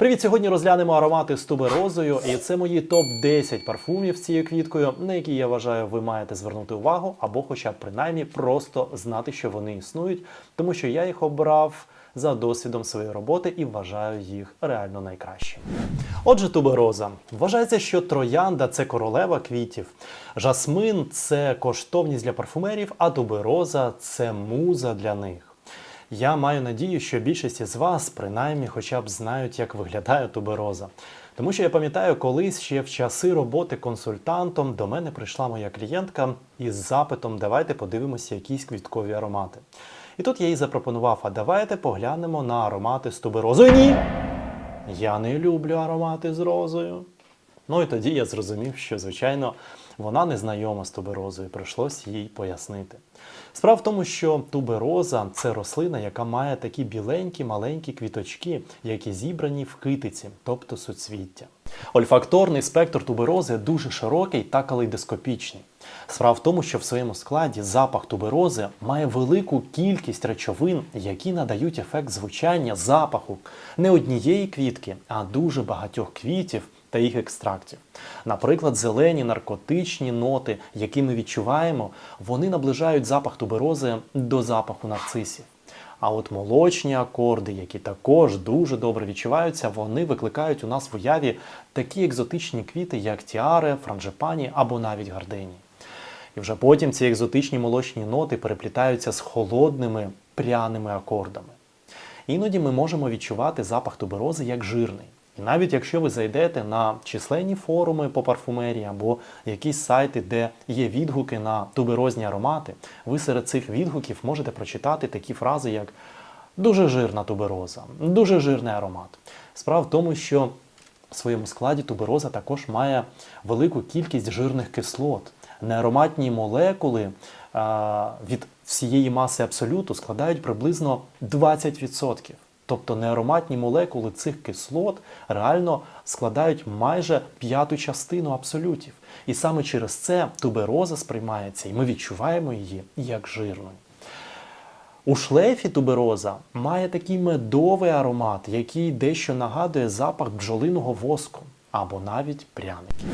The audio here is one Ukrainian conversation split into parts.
Привіт! Сьогодні розглянемо аромати з туберозою, і це мої топ-10 парфумів з цією квіткою, на які я вважаю, ви маєте звернути увагу, або, хоча б принаймні, просто знати, що вони існують, тому що я їх обрав за досвідом своєї роботи і вважаю їх реально найкращими. Отже, тубероза. Вважається, що троянда це королева квітів, жасмин це коштовність для парфумерів, а тубероза це муза для них. Я маю надію, що більшість із вас принаймні хоча б знають, як виглядає тубероза. Тому що я пам'ятаю, колись ще в часи роботи консультантом до мене прийшла моя клієнтка із запитом Давайте подивимося якісь квіткові аромати. І тут я їй запропонував: а давайте поглянемо на аромати з туберозою. Ні! Я не люблю аромати з розою. Ну і тоді я зрозумів, що, звичайно, вона не знайома з туберозою, прийшлось їй пояснити. Справа в тому, що тубероза це рослина, яка має такі біленькі маленькі квіточки, які зібрані в китиці, тобто суцвіття. Ольфакторний спектр туберози дуже широкий та калейдоскопічний. Справа в тому, що в своєму складі запах туберози має велику кількість речовин, які надають ефект звучання запаху не однієї квітки, а дуже багатьох квітів та їх екстрактів. Наприклад, зелені наркотичні ноти, які ми відчуваємо, вони наближають запах туберози до запаху нарцисів. А от молочні акорди, які також дуже добре відчуваються, вони викликають у нас в уяві такі екзотичні квіти, як тіаре, франжипані або навіть гардені. І вже потім ці екзотичні молочні ноти переплітаються з холодними пряними акордами. Іноді ми можемо відчувати запах туберози як жирний. І навіть якщо ви зайдете на численні форуми по парфумерії або якісь сайти, де є відгуки на туберозні аромати, ви серед цих відгуків можете прочитати такі фрази, як дуже жирна тубероза, дуже жирний аромат. Справа в тому, що в своєму складі тубероза також має велику кількість жирних кислот. Неароматні молекули від всієї маси абсолюту складають приблизно 20%. Тобто неароматні молекули цих кислот реально складають майже п'яту частину абсолютів. І саме через це тубероза сприймається, і ми відчуваємо її як жирною. У шлейфі тубероза має такий медовий аромат, який дещо нагадує запах бджолиного воску або навіть пряників.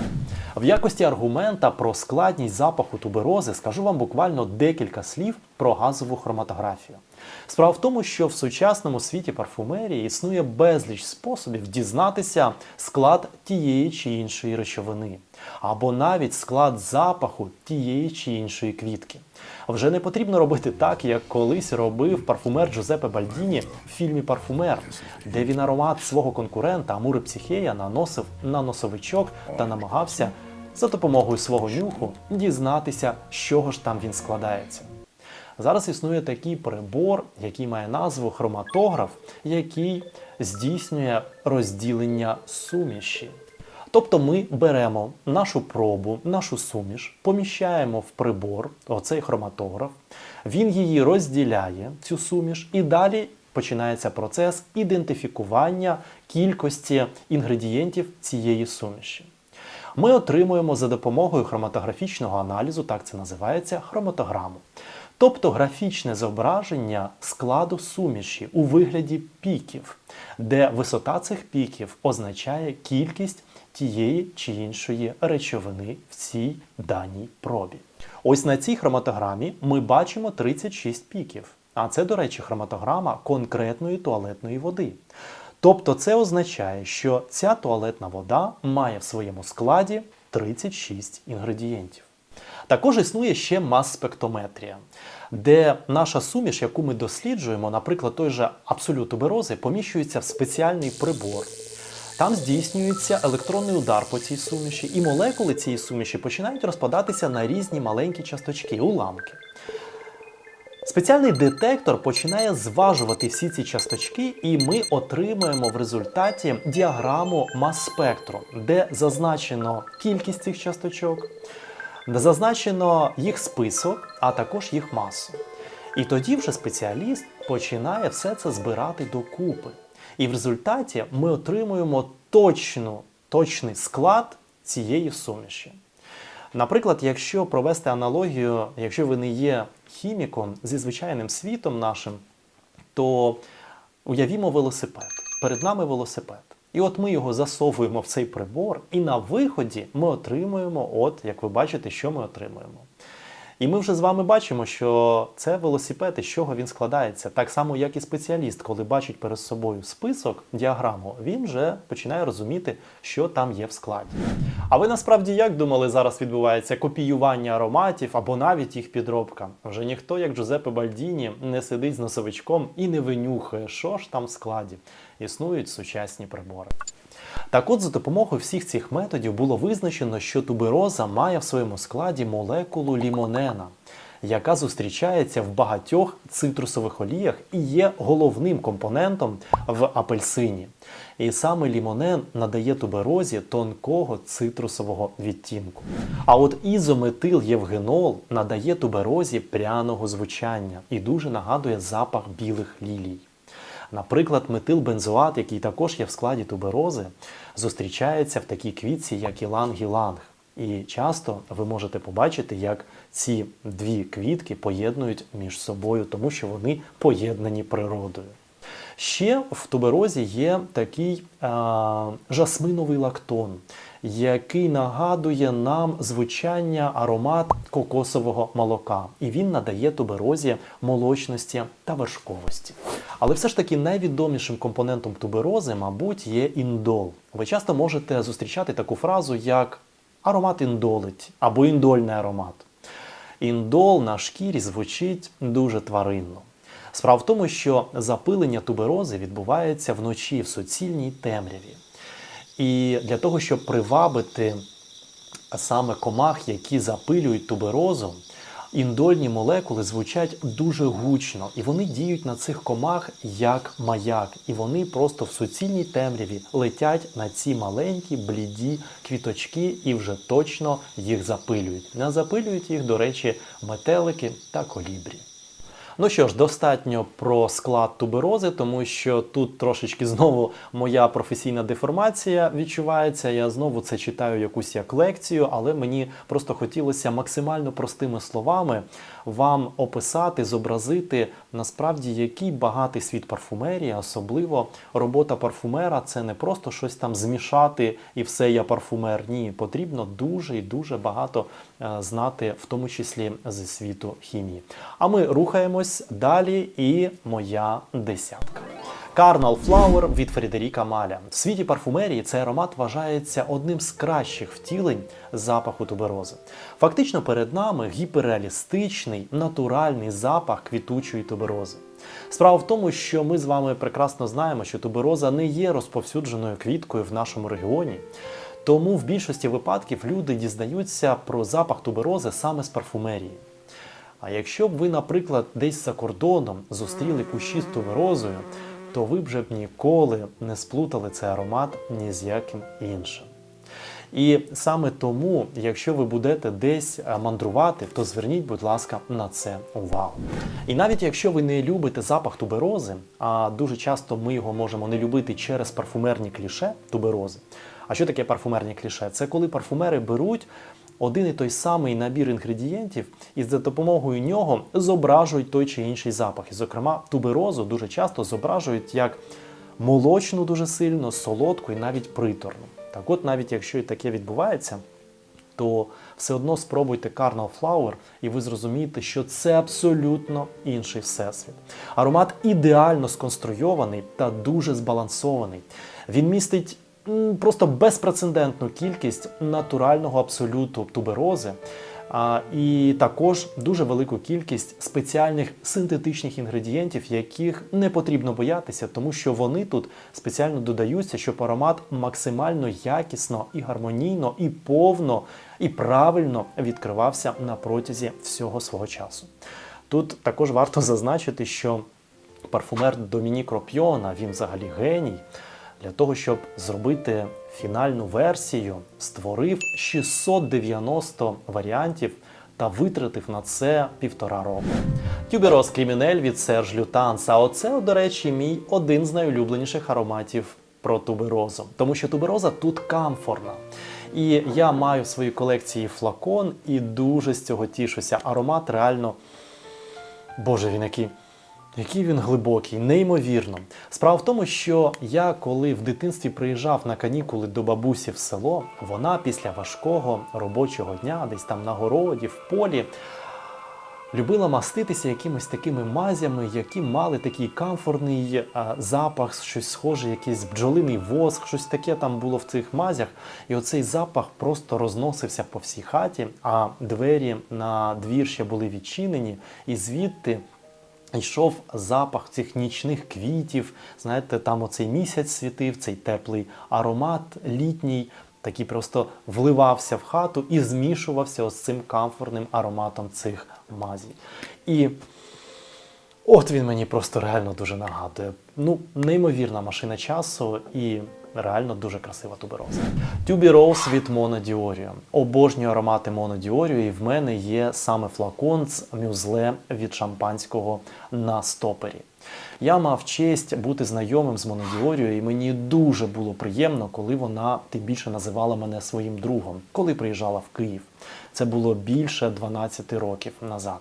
В якості аргумента про складність запаху туберози скажу вам буквально декілька слів про газову хроматографію. Справа в тому, що в сучасному світі парфумерії існує безліч способів дізнатися склад тієї чи іншої речовини, або навіть склад запаху тієї чи іншої квітки. Вже не потрібно робити так, як колись робив парфумер Джузеппе Бальдіні в фільмі Парфумер, де він аромат свого конкурента Амури Психея наносив на носовичок та намагався за допомогою свого нюху дізнатися, з чого ж там він складається. Зараз існує такий прибор, який має назву хроматограф, який здійснює розділення суміші. Тобто ми беремо нашу пробу, нашу суміш, поміщаємо в прибор, оцей хроматограф, він її розділяє, цю суміш, і далі починається процес ідентифікування кількості інгредієнтів цієї суміші. Ми отримуємо за допомогою хроматографічного аналізу, так це називається, хроматограму. Тобто графічне зображення складу суміші у вигляді піків, де висота цих піків означає кількість тієї чи іншої речовини в цій даній пробі. Ось на цій хроматограмі ми бачимо 36 піків. А це, до речі, хроматограма конкретної туалетної води. Тобто це означає, що ця туалетна вода має в своєму складі 36 інгредієнтів. Також існує ще мас-спектометрія, де наша суміш, яку ми досліджуємо, наприклад, той же абсолют туберози, поміщується в спеціальний прибор. Там здійснюється електронний удар по цій суміші, і молекули цієї суміші починають розпадатися на різні маленькі часточки, уламки. Спеціальний детектор починає зважувати всі ці часточки, і ми отримуємо в результаті діаграму мас-спектру, де зазначено кількість цих часточок, де зазначено їх список, а також їх масу. І тоді вже спеціаліст починає все це збирати докупи. І в результаті ми отримуємо точну, точний склад цієї суміші. Наприклад, якщо провести аналогію, якщо ви не є хіміком зі звичайним світом нашим, то уявімо велосипед. Перед нами велосипед. І от ми його засовуємо в цей прибор, і на виході ми отримуємо, от як ви бачите, що ми отримуємо. І ми вже з вами бачимо, що це велосипед, із чого він складається. Так само, як і спеціаліст, коли бачить перед собою список, діаграму, він вже починає розуміти, що там є в складі. А ви насправді як думали, зараз відбувається копіювання ароматів або навіть їх підробка? Вже ніхто, як Джузеппе Бальдіні, не сидить з носовичком і не винюхає, що ж там в складі. Існують сучасні прибори. Так от, за допомогою всіх цих методів було визначено, що тубероза має в своєму складі молекулу лімонена, яка зустрічається в багатьох цитрусових оліях і є головним компонентом в апельсині. І саме лімонен надає туберозі тонкого цитрусового відтінку. А от ізометил євгенол надає туберозі пряного звучання і дуже нагадує запах білих лілій. Наприклад, метилбензоат, який також є в складі туберози, зустрічається в такій квітці, як іланг-іланг. І часто ви можете побачити, як ці дві квітки поєднують між собою, тому що вони поєднані природою. Ще в туберозі є такий а, жасминовий лактон, який нагадує нам звучання аромат кокосового молока, і він надає туберозі молочності та вершковості. Але все ж таки найвідомішим компонентом туберози, мабуть, є індол. Ви часто можете зустрічати таку фразу, як аромат індолить або індольний аромат. Індол на шкірі звучить дуже тваринно. Справа в тому, що запилення туберози відбувається вночі в суцільній темряві. І для того, щоб привабити саме комах, які запилюють туберозу, індольні молекули звучать дуже гучно, і вони діють на цих комах як маяк. І вони просто в суцільній темряві летять на ці маленькі бліді квіточки і вже точно їх запилюють. Не запилюють їх, до речі, метелики та колібрі. Ну що ж, достатньо про склад туберози, тому що тут трошечки знову моя професійна деформація відчувається. Я знову це читаю якусь як лекцію, але мені просто хотілося максимально простими словами вам описати, зобразити насправді який багатий світ парфумерії, особливо робота парфумера це не просто щось там змішати і все я парфумер. Ні, потрібно дуже і дуже багато е, знати, в тому числі зі світу хімії. А ми рухаємось далі. І моя десятка. Carnal Flower від Фредеріка Маля. В світі парфумерії цей аромат вважається одним з кращих втілень запаху туберози. Фактично перед нами гіперреалістичний, натуральний запах квітучої туберози. Справа в тому, що ми з вами прекрасно знаємо, що тубероза не є розповсюдженою квіткою в нашому регіоні. Тому в більшості випадків люди дізнаються про запах туберози саме з парфумерії. А якщо б ви, наприклад, десь за кордоном зустріли кущі з туберозою, то ви б вже б ніколи не сплутали цей аромат ні з яким іншим. І саме тому, якщо ви будете десь е, мандрувати, то зверніть, будь ласка, на це увагу. І навіть якщо ви не любите запах туберози, а дуже часто ми його можемо не любити через парфумерні кліше туберози. А що таке парфумерні кліше? Це коли парфумери беруть один і той самий набір інгредієнтів і за допомогою нього зображують той чи інший запах. І, зокрема, туберозу дуже часто зображують як молочну дуже сильно, солодку і навіть приторну. Так от, навіть якщо і таке відбувається, то все одно спробуйте Carnal Flower, і ви зрозумієте, що це абсолютно інший всесвіт. Аромат ідеально сконструйований та дуже збалансований. Він містить просто безпрецедентну кількість натурального абсолюту туберози. А, і також дуже велику кількість спеціальних синтетичних інгредієнтів, яких не потрібно боятися, тому що вони тут спеціально додаються, щоб аромат максимально якісно і гармонійно, і повно, і правильно відкривався на протязі всього свого часу. Тут також варто зазначити, що парфумер Домінік Ропьона, він взагалі геній. Для того, щоб зробити фінальну версію, створив 690 варіантів та витратив на це півтора року. Тюберос Крімінель від Серж Лютанс. А оце, до речі, мій один з найулюбленіших ароматів про туберозу. Тому що тубероза тут камфорна. І я маю в своїй колекції флакон і дуже з цього тішуся. Аромат реально, боже, він який Який він глибокий, неймовірно. Справа в тому, що я, коли в дитинстві приїжджав на канікули до бабусі в село, вона після важкого робочого дня, десь там на городі, в полі, любила маститися якимись такими мазями, які мали такий камфорний а, запах, щось схоже, якийсь бджолиний воск, щось таке там було в цих мазях. І оцей запах просто розносився по всій хаті, а двері на двір ще були відчинені, і звідти. Йшов запах цих нічних квітів. Знаєте, там оцей місяць світив, цей теплий аромат літній, такий просто вливався в хату і змішувався ось цим камфорним ароматом цих мазій. І от він мені просто реально дуже нагадує. Ну, неймовірна машина часу і реально дуже красива тубероза. Тюбіроуз від Diorio. Обожнюю аромати Diorio, і в мене є саме флакон з мюзле від шампанського на стопері. Я мав честь бути знайомим з Монодіорією, і мені дуже було приємно, коли вона тим більше називала мене своїм другом, коли приїжджала в Київ. Це було більше 12 років назад.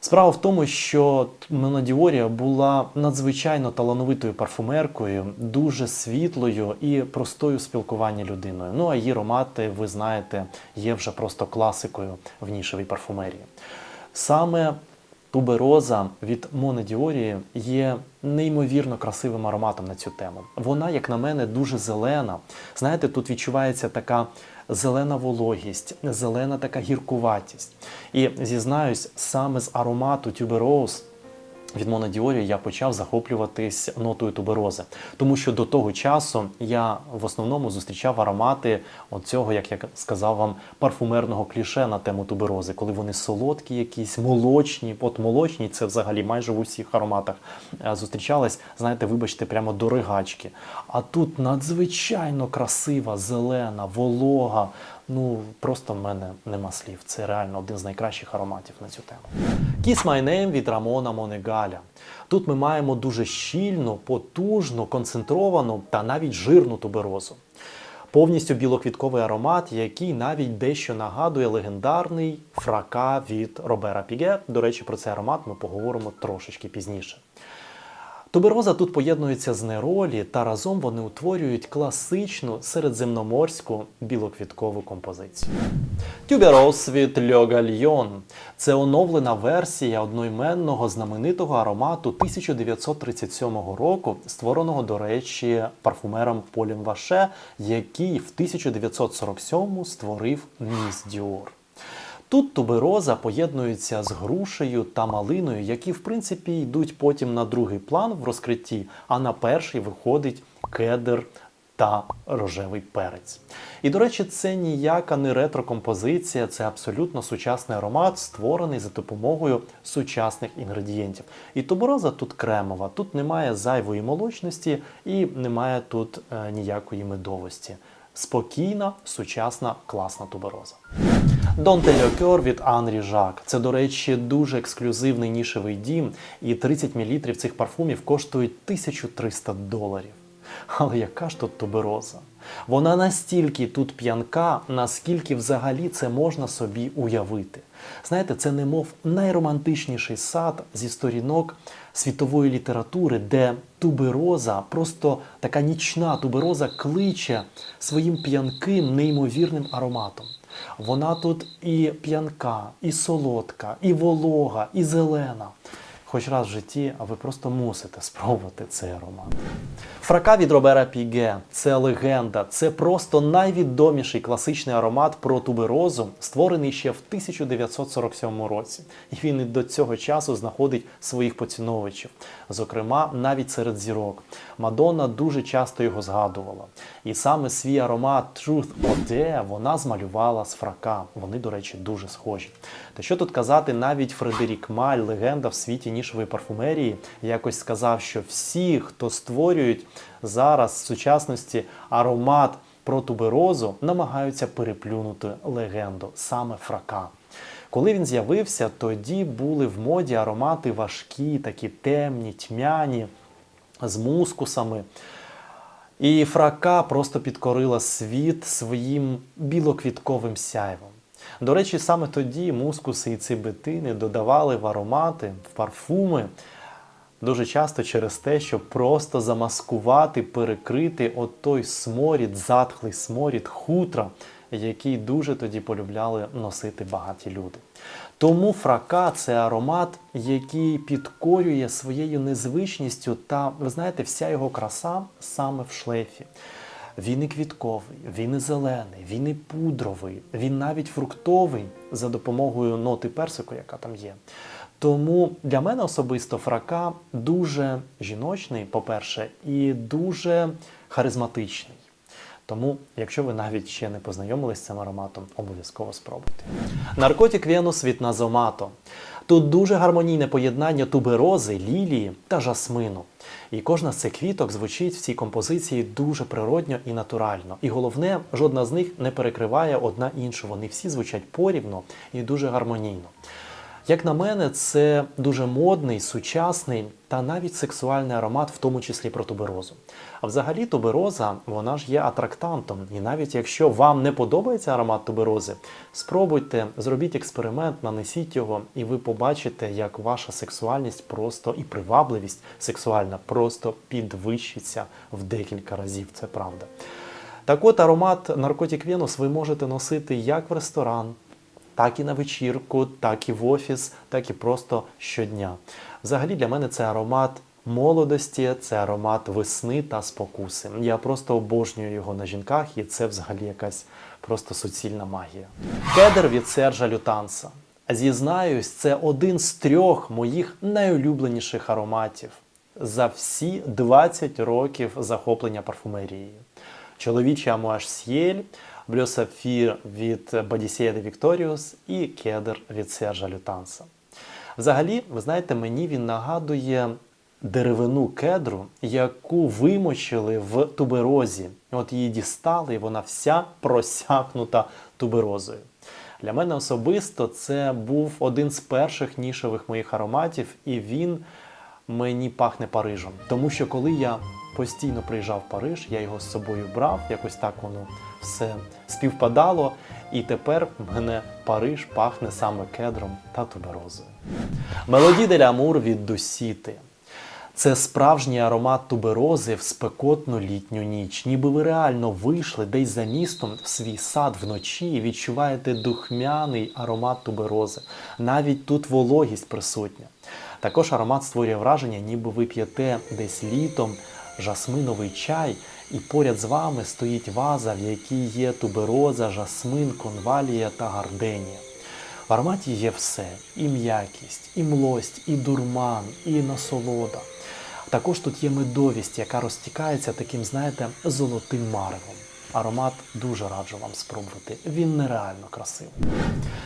Справа в тому, що Монодіорія була надзвичайно талановитою парфумеркою, дуже світлою і простою спілкування людиною. Ну а її ромати, ви знаєте, є вже просто класикою в нішевій парфумерії. Саме Тубероза від Монедіорії є неймовірно красивим ароматом на цю тему. Вона, як на мене, дуже зелена. Знаєте, тут відчувається така зелена вологість, зелена така гіркуватість. І зізнаюсь, саме з аромату тюбероуз від Монодіорі я почав захоплюватись нотою туберози, тому що до того часу я в основному зустрічав аромати цього, як я сказав вам, парфумерного кліше на тему туберози, коли вони солодкі, якісь молочні. От молочні це взагалі майже в усіх ароматах е, зустрічались. Знаєте, вибачте, прямо до ригачки. А тут надзвичайно красива, зелена, волога. Ну просто в мене нема слів. Це реально один з найкращих ароматів на цю тему. Kiss My Name від Рамона Монегаля. Тут ми маємо дуже щільну, потужну, концентровану та навіть жирну туберозу. Повністю білоквітковий аромат, який навіть дещо нагадує легендарний фрака від Робера Піге. До речі, про цей аромат ми поговоримо трошечки пізніше. Тубероза тут поєднується з неролі, та разом вони утворюють класичну середземноморську білоквіткову композицію. Тюбероз від Льогальйон це оновлена версія одноіменного знаменитого аромату 1937 року, створеного, до речі, парфумером Полем Ваше, який в 1947 створив міс Діор. Тут тубероза поєднується з грушею та малиною, які в принципі йдуть потім на другий план в розкритті, а на перший виходить кедр та рожевий перець. І, до речі, це ніяка не ретро-композиція, це абсолютно сучасний аромат, створений за допомогою сучасних інгредієнтів. І тубероза тут кремова, тут немає зайвої молочності і немає тут е, ніякої медовості. Спокійна, сучасна, класна тубероза. Донте Льокер від Анрі Жак. Це, до речі, дуже ексклюзивний нішевий дім, і 30 мл цих парфумів коштують 1300 доларів. Але яка ж тут тубероза? Вона настільки тут п'янка, наскільки взагалі це можна собі уявити. Знаєте, це немов найромантичніший сад зі сторінок світової літератури, де тубероза, просто така нічна тубероза кличе своїм п'янким неймовірним ароматом. Вона тут і п'янка, і солодка, і волога, і зелена. Хоч раз в житті, а ви просто мусите спробувати цей аромат. Фрака від Робера Піге це легенда, це просто найвідоміший класичний аромат про туберозу, створений ще в 1947 році. І він і до цього часу знаходить своїх поціновувачів, зокрема, навіть серед зірок. Мадонна дуже часто його згадувала. І саме свій аромат Truth Ode вона змалювала з фрака. Вони, до речі, дуже схожі. Та що тут казати, навіть Фредерік Маль, легенда в світі нішової парфумерії, якось сказав, що всі, хто створюють зараз в сучасності аромат про туберозу, намагаються переплюнути легенду саме фрака. Коли він з'явився, тоді були в моді аромати важкі, такі темні, тьмяні, з мускусами. І фрака просто підкорила світ своїм білоквітковим сяйвом. До речі, саме тоді мускуси і цибетини додавали в аромати, в парфуми Дуже часто через те, щоб просто замаскувати, перекрити от той сморід, затхлий сморід хутра, який дуже тоді полюбляли носити багаті люди. Тому фрака це аромат, який підкорює своєю незвичністю, та ви знаєте, вся його краса саме в шлейфі. Він і квітковий, він і зелений, він і пудровий, він навіть фруктовий за допомогою ноти персику, яка там є. Тому для мене особисто фрака дуже жіночний, по-перше, і дуже харизматичний. Тому, якщо ви навіть ще не познайомились з цим ароматом, обов'язково спробуйте. Наркотик Венус від Назомато. Тут дуже гармонійне поєднання туберози, лілії та жасмину. І кожна з цих квіток звучить в цій композиції дуже природньо і натурально. І головне, жодна з них не перекриває одна іншу. Вони всі звучать порівно і дуже гармонійно. Як на мене, це дуже модний, сучасний та навіть сексуальний аромат, в тому числі про туберозу. А взагалі тубероза, вона ж є атрактантом. І навіть якщо вам не подобається аромат туберози, спробуйте, зробіть експеримент, нанесіть його, і ви побачите, як ваша сексуальність просто і привабливість сексуальна просто підвищиться в декілька разів. Це правда. Так от аромат Наркотик Венус ви можете носити як в ресторан, так і на вечірку, так і в офіс, так і просто щодня. Взагалі для мене це аромат молодості, це аромат весни та спокуси. Я просто обожнюю його на жінках, і це взагалі якась просто суцільна магія. Кедр від Сержа Лютанса. Зізнаюсь, це один з трьох моїх найулюбленіших ароматів за всі 20 років захоплення парфумерією. Чоловічий амуаж С'єль, Блю Сапфір від Бодісея де Вікторіус і кедр від Сержа Лютанса. Взагалі, ви знаєте, мені він нагадує деревину кедру, яку вимочили в туберозі. От її дістали, і вона вся просякнута туберозою. Для мене особисто це був один з перших нішевих моїх ароматів, і він мені пахне Парижем. Тому що коли я постійно приїжджав в Париж, я його з собою брав, якось так воно все співпадало. І тепер в мене Париж пахне саме кедром та туберозою. Мелоді дель Амур від Дусіти. Це справжній аромат туберози в спекотну літню ніч. Ніби ви реально вийшли десь за містом в свій сад вночі і відчуваєте духмяний аромат туберози. Навіть тут вологість присутня. Також аромат створює враження, ніби ви п'єте десь літом жасминовий чай, і поряд з вами стоїть ваза, в якій є тубероза, жасмин, конвалія та гарденія. В ароматі є все: і м'якість, і млость, і дурман, і насолода. Також тут є медовість, яка розтікається таким, знаєте, золотим маревом. Аромат дуже раджу вам спробувати. Він нереально красивий.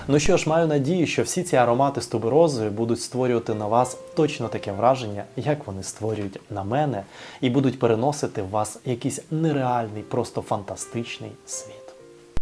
Ну що ж, маю надію, що всі ці аромати з туберозою будуть створювати на вас точно таке враження, як вони створюють на мене, і будуть переносити в вас якийсь нереальний, просто фантастичний світ.